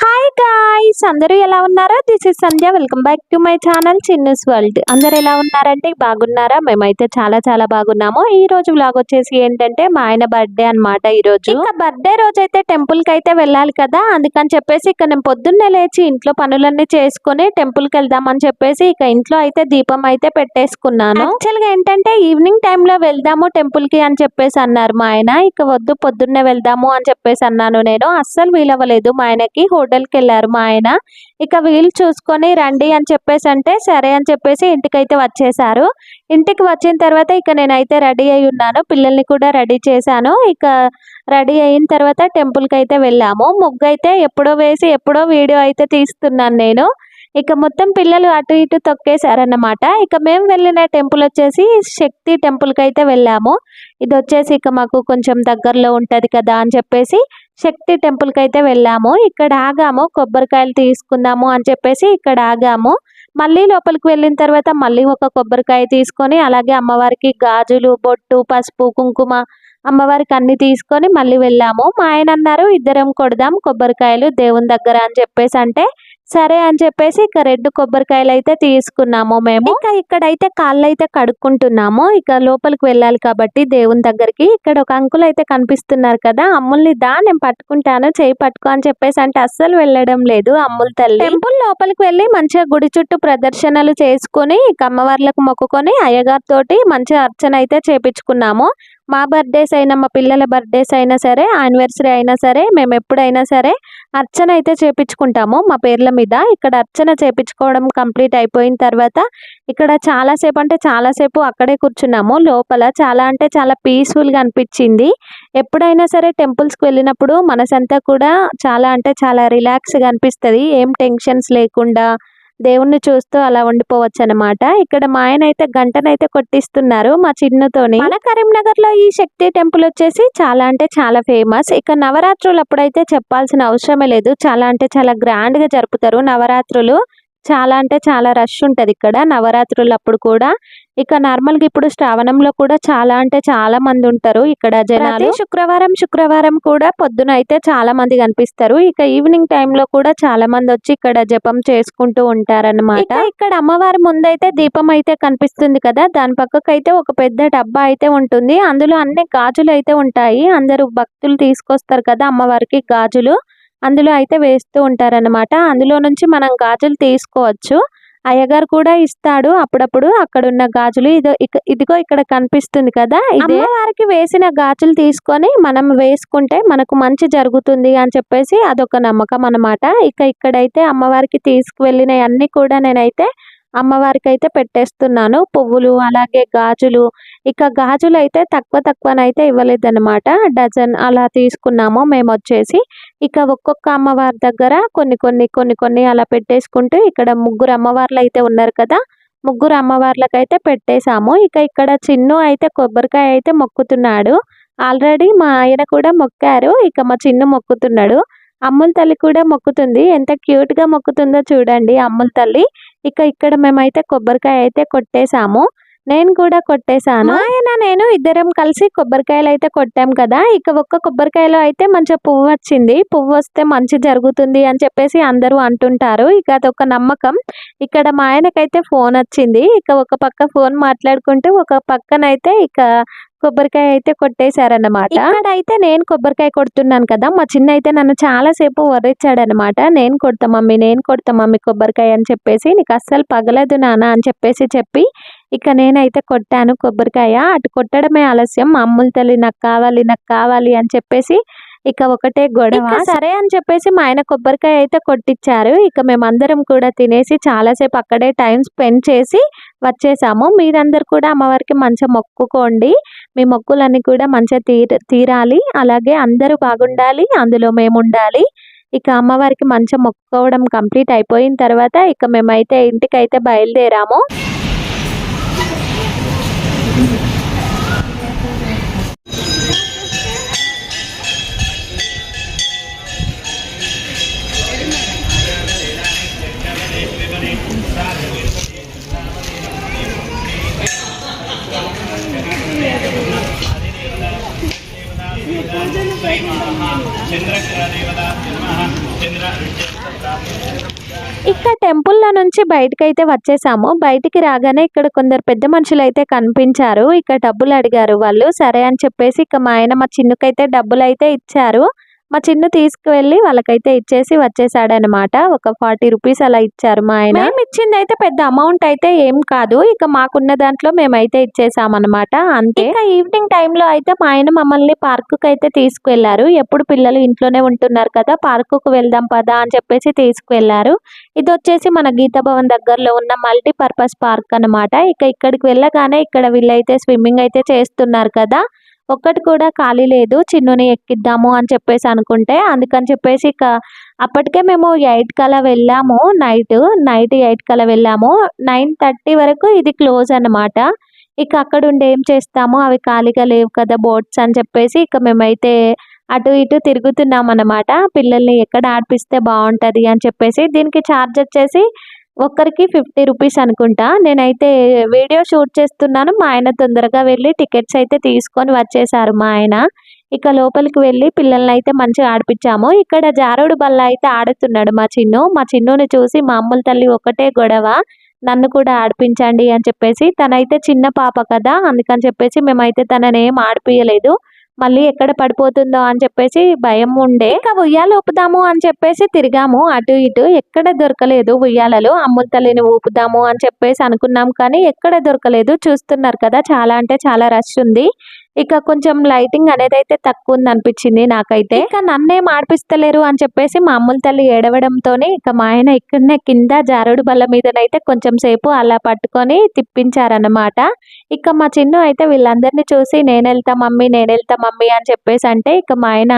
Hi hi guys అందరూ ఎలా ఉన్నారో? This is Sandhya welcome back to my channel Chinnu's world అందరు ఎలా ఉన్నారంటే బాగున్నారా? మేమైతే చాలా చాలా బాగున్నాము. ఈ రోజు వ్లాగ్ వచ్చేసి ఏంటంటే మా ఆయన బర్త్డే అన్నమాట ఈ రోజు. ఇంకా బర్త్డే రోజు అయితే టెంపుల్కి అయితే వెళ్ళాలి కదా? అందుకని చెప్పేసి ఇక నేను పొద్దున్నే లేచి ఇంట్లో పనులన్నీ చేసుకుని టెంపుల్కి వెళ్దామని చెప్పేసి ఇక ఇంట్లో అయితే దీపం అయితే పెట్టేసుకున్నాను. యాక్చువల్గా ఏంటంటే ఈవినింగ్ టైమ్లో వెళ్దాము టెంపుల్కి అని చెప్పేసి అన్నారు మా ఆయన. ఇక వద్దు పొద్దున్నే వెళ్దాము అని చెప్పేసి అన్నాను నేను. అస్సలు వీలవ్వలేదు మా ఆయనకి. హోటల్కి వెళ్ళారు మా ఆయన. ఇక వీలు చూసుకొని రండి అని చెప్పేసి అంటే సరే అని చెప్పేసి ఇంటికైతే వచ్చేసారు ఇంటికి వచ్చిన తర్వాత ఇక నేనైతే రెడీ అయి ఉన్నాను. పిల్లల్ని కూడా రెడీ చేశాను. ఇక రెడీ అయిన తర్వాత టెంపుల్కి అయితే వెళ్ళాము. ముగ్గు అయితే ఎప్పుడో వేసి ఎప్పుడో వీడియో అయితే తీస్తున్నాను నేను. ఇక మొత్తం పిల్లలు అటు ఇటు తొక్కేశారన్నమాట. ఇక మేము వెళ్ళిన టెంపుల్ వచ్చేసి శక్తి టెంపుల్కి అయితే వెళ్ళాము. ఇది వచ్చేసి ఇక మాకు కొంచెం దగ్గరలో ఉంటుంది కదా అని చెప్పేసి శక్తి టెంపుల్కి అయితే వెళ్ళాము. ఇక్కడ ఆగాము కొబ్బరికాయలు తీసుకుందాము అని చెప్పేసి ఇక్కడ ఆగాము. మళ్ళీ లోపలికి వెళ్ళిన తర్వాత మళ్ళీ ఒక కొబ్బరికాయ తీసుకొని అలాగే అమ్మవారికి గాజులు బొట్టు పసుపు కుంకుమ అమ్మవారికి అన్ని తీసుకొని మళ్ళీ వెళ్ళాము. మా ఆయన అన్నారు ఇద్దరం కొడదాం కొబ్బరికాయలు దేవుని దగ్గర అని చెప్పేసి అంటే సరే అని చెప్పేసి ఇక రెడ్ కొబ్బరికాయలు అయితే తీసుకున్నాము మేము. ఇక ఇక్కడైతే కాళ్ళు అయితే కడుక్కుంటున్నాము. ఇక లోపలికి వెళ్ళాలి కాబట్టి దేవుని దగ్గరికి. ఇక్కడ ఒక అంకుల్ అయితే కనిపిస్తున్నారు కదా అమ్ముల్ని దా నేను పట్టుకుంటాను చేయి పట్టుకో అని చెప్పేసి అంటే అస్సలు వెళ్ళడం లేదు అమ్ముల తల్లి. టెంపుల్ లోపలికి వెళ్ళి మంచిగా గుడి చుట్టూ ప్రదర్శనలు చేసుకొని ఇక అమ్మవార్లకు మొక్కుకొని అయ్యగారి తోటి మంచిగా అర్చన అయితే చేపించుకున్నాము. మా బర్త్డేస్ అయినా మా పిల్లల బర్త్డేస్ అయినా సరే యానివర్సరీ అయినా సరే మేము ఎప్పుడైనా సరే అర్చన అయితే చేపించుకుంటాము మా పేర్ల మీద. ఇక్కడ అర్చన చేపించుకోవడం కంప్లీట్ అయిపోయిన తర్వాత ఇక్కడ చాలాసేపు అంటే చాలాసేపు అక్కడే కూర్చున్నాము. లోపల చాలా అంటే చాలా పీస్ఫుల్గా అనిపించింది. ఎప్పుడైనా సరే టెంపుల్స్కి వెళ్ళినప్పుడు మనసంతా కూడా చాలా అంటే చాలా రిలాక్స్గా అనిపిస్తుంది. ఏం టెన్షన్స్ లేకుండా దేవుణ్ణి చూస్తూ అలా ఉండిపోవచ్చు అనమాట ఇక్కడ మా ఆయన అయితే గంటనైతే కొట్టిస్తున్నారు మా చిన్నుతోని. మన కరీంనగర్లో ఈ శక్తి టెంపుల్ వచ్చేసి చాలా అంటే చాలా ఫేమస్. ఇక నవరాత్రులు అప్పుడైతే చెప్పాల్సిన అవసరమే లేదు. చాలా అంటే చాలా గ్రాండ్గా జరుపుతారు నవరాత్రులు. చాలా అంటే చాలా రష్ ఉంటది ఇక్కడ. నవరాత్రులు అప్పుడు కూడా. ఇక నార్మల్గా ఇప్పుడు శ్రావణంలో కూడా చాలా అంటే చాలా మంది ఉంటారు ఇక్కడ జనాలు. శుక్రవారం శుక్రవారం కూడా పొద్దున అయితే చాలా మంది కనిపిస్తారు. ఇక ఈవినింగ్ టైం లో కూడా చాలా మంది వచ్చి ఇక్కడ జపం చేసుకుంటూ ఉంటారన్నమాట. ఇక్కడ అమ్మవారి ముందైతే దీపం అయితే కనిపిస్తుంది కదా. దాని పక్కకు అయితే ఒక పెద్ద డబ్బా అయితే ఉంటుంది. అందులో అన్ని గాజులు అయితే ఉంటాయి. అందరూ భక్తులు తీసుకొస్తారు కదా అమ్మవారికి గాజులు. అందులో అయితే వేస్తూ ఉంటారన్నమాట. అందులో నుంచి మనం గాజులు తీసుకోవచ్చు. అయ్యగారు కూడా ఇస్తాడు. అప్పుడప్పుడు అక్కడ ఉన్న గాజులు. ఇదో ఇదిగో ఇక్కడ కనిపిస్తుంది కదా ఇదే. వారికి వేసిన గాజులు తీసుకొని మనం వేసుకుంటే మనకు మంచి జరుగుతుంది అని చెప్పేసి అదొక నమ్మకం అన్నమాట. ఇక ఇక్కడైతే అమ్మవారికి తీసుకువెళ్ళిన అన్ని కూడా నేనైతే అమ్మవారికి అయితే పెట్టేస్తున్నాను. పువ్వులు అలాగే గాజులు. ఇక గాజులు అయితే తక్కువ తక్కువనైతే ఇవ్వలేదన్నమాట. డజన్ అలా తీసుకున్నాము మేము వచ్చేసి ఇక ఒక్కొక్క అమ్మవారి దగ్గర కొన్ని కొన్ని కొన్ని కొన్ని అలా పెట్టేసుకుంటూ ఇక్కడ ముగ్గురు అమ్మవార్లు అయితే ఉన్నారు కదా ముగ్గురు అమ్మవార్లకైతే పెట్టేశాము. ఇక ఇక్కడ చిన్ను అయితే కొబ్బరికాయ అయితే మొక్కుతున్నాడు. ఆల్రెడీ మా ఆయన కూడా మొక్కారు. ఇక మా చిన్ను మొక్కుతున్నాడు. అమ్ముల తల్లి కూడా మొక్కుతుంది. ఎంత క్యూట్గా మొక్కుతుందో చూడండి అమ్ముల తల్లి. ఇక ఇక్కడ మేమైతే కొబ్బరికాయ అయితే కొట్టేశాము నేను కూడా కొట్టేశాను. ఆయన నేను ఇద్దరం కలిసి కొబ్బరికాయలు అయితే కొట్టాం కదా ఇక ఒక్క కొబ్బరికాయలో అయితే మంచిగా పువ్వు వచ్చింది. పువ్వు వస్తే మంచి జరుగుతుంది అని చెప్పేసి అందరూ అంటుంటారు. ఇక అదొక నమ్మకం. ఇక్కడ మా ఆయనకైతే ఫోన్ వచ్చింది. ఇక ఒక పక్క ఫోన్ మాట్లాడుకుంటూ ఒక పక్కనైతే ఇక కొబ్బరికాయ అయితే కొట్టేశారన్నమాట. అయితే నేను కొబ్బరికాయ కొడుతున్నాను కదా మా చిన్న అయితే నన్ను చాలా సేపు వర్రిచ్చాడనమాట నేను కొడతా మమ్మీ నేను కొడతా మమ్మీ కొబ్బరికాయ అని చెప్పేసి నీకు అస్సలు పగలదు నాన్న అని చెప్పేసి చెప్పి ఇక నేనైతే కొట్టాను కొబ్బరికాయ. అటు కొట్టడమే ఆలస్యం. మా అమ్ముల తల్లి నాకు కావాలి నాకు కావాలి అని చెప్పేసి ఇక ఒకటే గొడవ. సరే అని చెప్పేసి మా ఆయన కొబ్బరికాయ అయితే కొట్టించారు ఇక మేమందరం కూడా తినేసి చాలాసేపు అక్కడే టైం స్పెండ్ చేసి వచ్చేసాము. మీరందరు కూడా అమ్మవారికి మంచిగా మొక్కుకోండి. మీ మొక్కులన్నీ కూడా మంచిగా తీర తీరాలి. అలాగే అందరూ బాగుండాలి. అందులో మేము ఉండాలి ఇక అమ్మవారికి మంచిగా మొక్కుకోవడం కంప్లీట్ అయిపోయిన తర్వాత ఇక మేమైతే ఇంటికైతే బయలుదేరాము. నుంచి బయటకు అయితే వచ్చేసాము. బయటికి రాగానే ఇక్కడ కొందరు పెద్ద మనుషులు అయితే కనిపించారు. ఇక్కడ డబ్బులు అడిగారు వాళ్ళు. సరే అని చెప్పేసి ఇక మా ఆయన మా చిన్నుకైతే డబ్బులు అయితే ఇచ్చారు. మా చిన్ను తీసుకువెళ్ళి వాళ్ళకైతే ఇచ్చేసి వచ్చేసాడనమాట ఒక ఫార్టీ రూపీస్ అలా ఇచ్చారు మా ఆయన. మేము ఇచ్చింది అయితే పెద్ద అమౌంట్ అయితే ఏం కాదు. ఇక మాకున్న దాంట్లో మేమైతే ఇచ్చేసామన్నమాట. అంతే. ఇక ఈవినింగ్ టైంలో అయితే మా ఆయన మమ్మల్ని పార్కుకి అయితే తీసుకువెళ్ళారు ఎప్పుడు పిల్లలు ఇంట్లోనే ఉంటున్నారు కదా పార్కుకు వెళ్దాం పదా అని చెప్పేసి తీసుకువెళ్ళారు ఇది వచ్చేసి మన గీతా భవన్ దగ్గరలో ఉన్న మల్టీ పర్పస్ పార్క్ అన్నమాట. ఇక ఇక్కడికి వెళ్ళగానే ఇక్కడ వీళ్ళైతే స్విమ్మింగ్ అయితే చేస్తున్నారు కదా. ఒక్కటి కూడా ఖాళీ లేదు. చిన్నుని ఎక్కిద్దాము అని చెప్పేసి అనుకుంటే అందుకని చెప్పేసి ఇక అప్పటికే మేము ఎయిట్ కలా వెళ్ళాము. నైట్ నైట్ ఎయిట్ కలా వెళ్ళాము. నైన్ థర్టీ వరకు ఇది క్లోజ్ అనమాట ఇక అక్కడ ఉండి ఏం చేస్తాము? అవి ఖాళీగా లేవు కదా బోట్స్ అని చెప్పేసి ఇక మేమైతే అటు ఇటు తిరుగుతున్నాం అనమాట పిల్లల్ని ఎక్కడ ఆడిపిస్తే బాగుంటుంది అని చెప్పేసి దీనికి ఛార్జ్ వచ్చేసి ఒక్కరికి ఫిఫ్టీ రూపీస్ అనుకుంటా. నేనైతే వీడియో షూట్ చేస్తున్నాను. మా ఆయన తొందరగా వెళ్ళి టికెట్స్ అయితే తీసుకొని వచ్చేసారు మా ఆయన. ఇక లోపలికి వెళ్ళి పిల్లల్ని అయితే మంచిగా ఆడిపించాము. ఇక్కడ జారుడు బల్ల అయితే ఆడుతున్నాడు మా చిన్ను. మా చిన్నుని చూసి మా అమ్ముల తల్లి ఒకటే గొడవ. నన్ను కూడా ఆడిపించండి అని చెప్పేసి తనైతే చిన్న పాప కదా అందుకని చెప్పేసి మేమైతే తనని ఏం ఆడిపియలేదు. మళ్ళీ ఎక్కడ పడిపోతుందో అని చెప్పేసి భయం ఉండే. ఇంకా ఉయ్యాలు ఊపుదాము అని చెప్పేసి తిరిగాము. అటు ఇటు ఎక్కడ దొరకలేదు ఉయ్యాలలో. అమ్ముల ఊపుదాము అని చెప్పేసి అనుకున్నాం కానీ ఎక్కడ దొరకలేదు. చూస్తున్నారు కదా చాలా అంటే చాలా రష్ ఉంది. ఇక కొంచెం లైటింగ్ అనేది అయితే తక్కువ ఉంది అనిపించింది నాకైతే. ఇక నన్నేం ఆడిపిస్తలేరు అని చెప్పేసి మా అమ్ముల తల్లి ఏడవడంతోనే ఇక మా ఆయన ఇక్కడనే కింద జారుడు బల్ల మీదనైతే కొంచెం సేపు అలా పట్టుకొని తిప్పించారనమాట ఇక మా చిన్ను అయితే వీళ్ళందరినీ చూసి నేను వెళ్తా మమ్మీ నేను వెళ్తా మమ్మీ అని చెప్పేసి అంటే ఇక మా ఆయన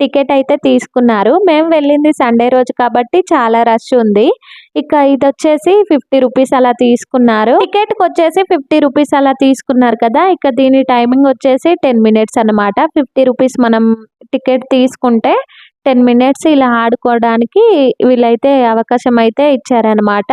టికెట్ అయితే తీసుకున్నారు. మేము వెళ్ళింది సండే రోజు కాబట్టి చాలా రష్ ఉంది. ఇక ఇది వచ్చేసి ఫిఫ్టీ రూపీస్ అలా తీసుకున్నారు. టికెట్కి వచ్చేసి ఫిఫ్టీ రూపీస్ అలా తీసుకున్నారు కదా ఇక దీని టైమింగ్ వచ్చేసి టెన్ మినిట్స్ అనమాట ఫిఫ్టీ రూపీస్ మనం టికెట్ తీసుకుంటే టెన్ మినిట్స్ ఇలా ఆడుకోవడానికి వీళ్ళైతే అవకాశం అయితే ఇచ్చారనమాట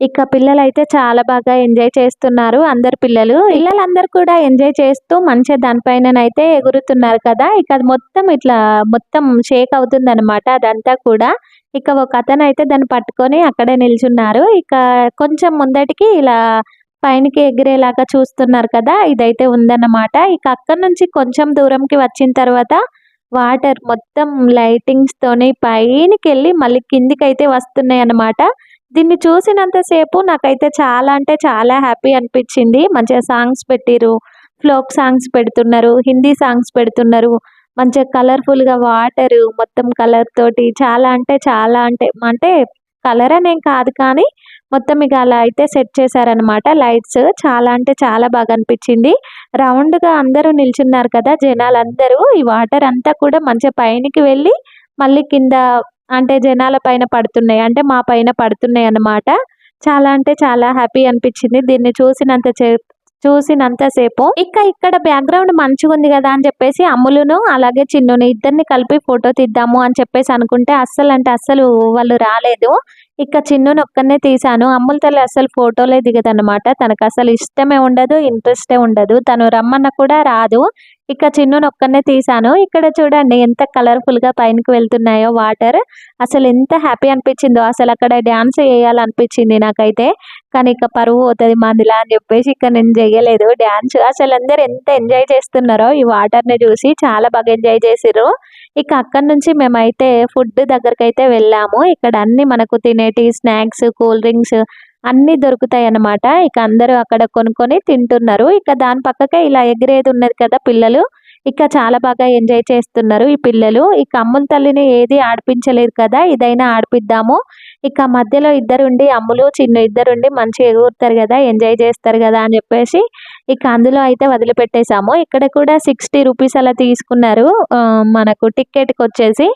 ఇక పిల్లలు అయితే చాలా బాగా ఎంజాయ్ చేస్తున్నారు అందరు పిల్లలు. పిల్లలందరూ కూడా ఎంజాయ్ చేస్తూ మంచిగా దానిపైననైతే ఎగురుతున్నారు కదా. ఇక అది మొత్తం ఇట్లా మొత్తం షేక్ అవుతుంది అనమాట అదంతా కూడా. ఇక ఒక అతను అయితే దాన్ని పట్టుకొని అక్కడే నిల్చున్నారు. ఇక కొంచెం ముందటికి ఇలా పైనకి ఎగిరేలాగా చూస్తున్నారు కదా ఇదైతే ఉందన్నమాట. ఇక అక్కడ నుంచి కొంచెం దూరంకి వచ్చిన తర్వాత వాటర్ మొత్తం లైటింగ్స్ తోని పైనకి వెళ్ళి మళ్ళీ కిందికి అయితే వస్తున్నాయి అన్నమాట దీన్ని చూసినంతసేపు నాకైతే చాలా అంటే చాలా హ్యాపీ అనిపించింది. మంచిగా సాంగ్స్ పెట్టిరు. ఫ్లోక్ సాంగ్స్ పెడుతున్నారు. హిందీ సాంగ్స్ పెడుతున్నారు. మంచిగా కలర్ఫుల్గా వాటరు. మొత్తం కలర్ తోటి చాలా అంటే చాలా అంటే అంటే కలర్ అనేం కాదు కానీ మొత్తం ఇక అలా అయితే సెట్ చేశారనమాట లైట్స్ చాలా అంటే చాలా బాగా అనిపించింది. రౌండ్గా అందరూ నిల్చున్నారు కదా జనాలందరూ. ఈ వాటర్ అంతా కూడా మంచిగా పైనకి వెళ్ళి మళ్ళీ కింద అంటే జనాల పైన పడుతున్నాయి. అంటే మా పైన పడుతున్నాయి అన్నమాట. చాలా అంటే చాలా హ్యాపీ అనిపించింది. దీన్ని చూసినంత చూసినంతసేపు ఇంకా ఇక్కడ బ్యాక్గ్రౌండ్ మంచిగా ఉంది కదా అని చెప్పేసి అమ్ములను అలాగే చిన్నును ఇద్దరిని కలిపి ఫోటో తీద్దాము అని చెప్పేసి అనుకుంటే అస్సలు అంటే అస్సలు వాళ్ళు రాలేదు. ఇక చిన్నును ఒక్కనే తీశాను. అమ్ముల తల్లి అసలు ఫోటోలే దిగదనమాట తనకు అసలు ఇష్టమే ఉండదు ఇంట్రెస్టే ఉండదు. తను రమ్మన్న కూడా రాదు. ఇక చిన్నును ఒక్కనే తీసాను ఇక్కడ చూడండి ఎంత కలర్ఫుల్గా పైనకి వెళ్తున్నాయో వాటర్ అసలు ఎంత హ్యాపీ అనిపించిందో అసలు అక్కడ డ్యాన్స్ వేయాలనిపించింది నాకైతే. కానీ ఇక పరువు పోతుంది మందిలా అని చెప్పేసి ఇక నేను చేయలేదు డ్యాన్స్ అసలు అందరు ఎంత ఎంజాయ్ చేస్తున్నారో ఈ వాటర్ని చూసి చాలా బాగా ఎంజాయ్ చేసిర్రు. ఇక అక్కడ నుంచి మేమైతే ఫుడ్ దగ్గరికి అయితే వెళ్ళాము. ఇక్కడ అన్ని మనకు తినేటి స్నాక్స్ కూల్ డ్రింక్స్ అన్ని దొరుకుతాయి అన్నమాట. ఇక అందరూ అక్కడ కొనుక్కొని తింటున్నారు. ఇక దాని పక్కకే ఇలా ఎగిరేది ఉన్నది కదా పిల్లలు. ఇక చాలా బాగా ఎంజాయ్ చేస్తున్నారు ఈ పిల్లలు. ఇక అమ్ముల తల్లిని ఏది ఆడిపించలేదు కదా ఇదైనా ఆడిపిద్దాము. ఇక మధ్యలో ఇద్దరుండి అమ్ములు చిన్న ఇద్దరుండి మంచిగా ఎగురుతారు కదా ఎంజాయ్ చేస్తారు కదా అని చెప్పేసి ఇక అందులో అయితే వదిలిపెట్టేశాము. ఇక్కడ కూడా సిక్స్టీ రూపీస్ అలా తీసుకున్నారు. మనకు టికెట్కి వచ్చేసి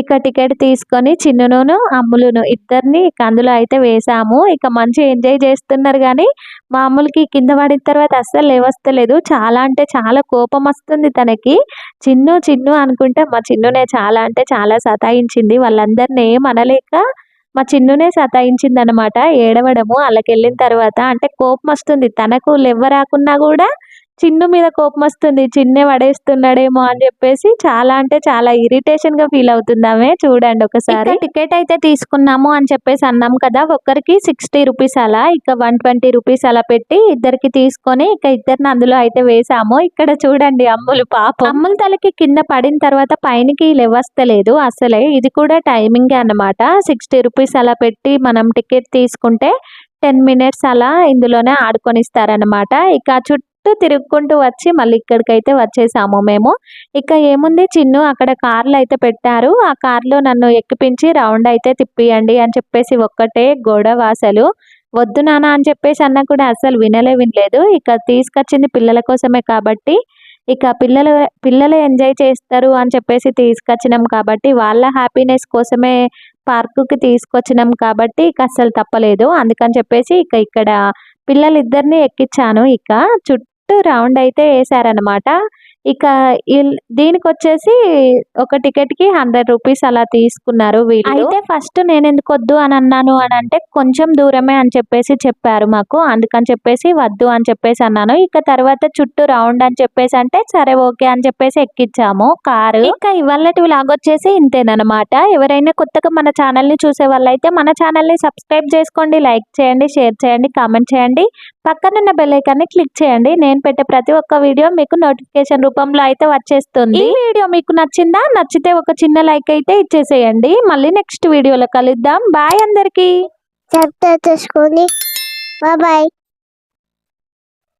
ఇక టికెట్ తీసుకొని చిన్నును అమ్ములును ఇద్దరిని ఇక అందులో అయితే వేసాము ఇక మంచి ఎంజాయ్ చేస్తున్నారు కానీ మామూలుకి కింద పడిన తర్వాత అస్సలు లేవస్తలేదు. చాలా అంటే చాలా కోపం వస్తుంది తనకి. చిన్ను చిన్ను అనుకుంటే మా చిన్నునే చాలా అంటే చాలా సతాయించింది. వాళ్ళందరినీ ఏం అనలేక మా చిన్నునే సతాయించిందనమాట ఏడవడము వాళ్ళకి వెళ్ళిన తర్వాత. అంటే కోపం వస్తుంది తనకు లెవ్వ రాకున్నా కూడా చిన్ను మీద కోపం వస్తుంది చిన్నే పడేస్తున్నాడేమో అని చెప్పేసి చాలా అంటే చాలా ఇరిటేషన్గా ఫీల్ అవుతుంది ఆమె. చూడండి ఒకసారి. టికెట్ అయితే తీసుకున్నాము అని చెప్పేసి అన్నాం కదా. ఒక్కరికి సిక్స్టీ రూపీస్ అలా ఇక వన్ ట్వంటీ రూపీస్ అలా పెట్టి ఇద్దరికి తీసుకొని ఇక ఇద్దరిని అందులో అయితే వేసాము. ఇక్కడ చూడండి అమ్ములు పాపం. అమ్ముల తలకి కింద పడిన తర్వాత పైనకి లేవస్తలేదు. అసలే ఇది కూడా టైమింగ్ అన్నమాట. సిక్స్టీ రూపీస్ అలా పెట్టి మనం టికెట్ తీసుకుంటే టెన్ మినిట్స్ అలా ఇందులోనే ఆడుకొనిస్తారనమాట ఇక చుట్టూ చుట్టూ తిరుగుకుంటూ వచ్చి మళ్ళీ ఇక్కడికైతే వచ్చేసాము మేము. ఇక ఏముంది చిన్ను అక్కడ కార్లు అయితే పెట్టారు. ఆ కార్లో నన్ను ఎక్కిపించి రౌండ్ అయితే తిప్పియండి అని చెప్పేసి ఒక్కటే గొడవ అసలు. వద్దు నాన్న అని చెప్పేసి అన్న కూడా అసలు వినలే వినలేదు. ఇక తీసుకొచ్చింది పిల్లల కోసమే కాబట్టి ఇక పిల్లలు పిల్లలు ఎంజాయ్ చేస్తారు అని చెప్పేసి తీసుకొచ్చినాం కాబట్టి వాళ్ళ హ్యాపీనెస్ కోసమే పార్కుకి తీసుకొచ్చినాం కాబట్టి ఇక అస్సలు తప్పలేదు. అందుకని చెప్పేసి ఇక ఇక్కడ పిల్లలిద్దరిని ఎక్కించాను. ఇక చుట్టూ రౌండ్ అయితే వేసారనమాట ఇక దీనికి వచ్చేసి ఒక టికెట్కి హండ్రెడ్ రూపీస్ అలా తీసుకున్నారు వీళ్ళు. అయితే ఫస్ట్ నేను ఎందుకు వద్దు అని అన్నాను అని అంటే కొంచెం దూరమే అని చెప్పేసి చెప్పారు మాకు. అందుకని చెప్పేసి వద్దు అని చెప్పేసి అన్నాను. ఇక తర్వాత చుట్టూ రౌండ్ అని చెప్పేసి అంటే సరే ఓకే అని చెప్పేసి ఎక్కించాము కారు. ఇక ఇవాళ వ్లాగ్ వచ్చేసి ఇంతేనమాట ఎవరైనా కొత్తగా మన ఛానల్ని చూసే వాళ్ళైతే మన ఛానల్ని సబ్స్క్రైబ్ చేసుకోండి లైక్ చేయండి షేర్ చేయండి కామెంట్ చేయండి. పక్కనున్న బెల్ ఐకాన్ని క్లిక్ చేయండి. నేను పెట్టే ప్రతి ఒక్క వీడియో మీకు నోటిఫికేషన్ రూపంలో అయితే వచ్చేస్తుంది. ఈ వీడియో మీకు నచ్చిందా? నచ్చితే ఒక చిన్న లైక్ అయితే ఇచ్చేసేయండి. మళ్ళీ నెక్స్ట్ వీడియోలో కలుద్దాం. బాయ్ అందరికీ. సబ్స్క్రైబ్ చేసుకోండి బాయ్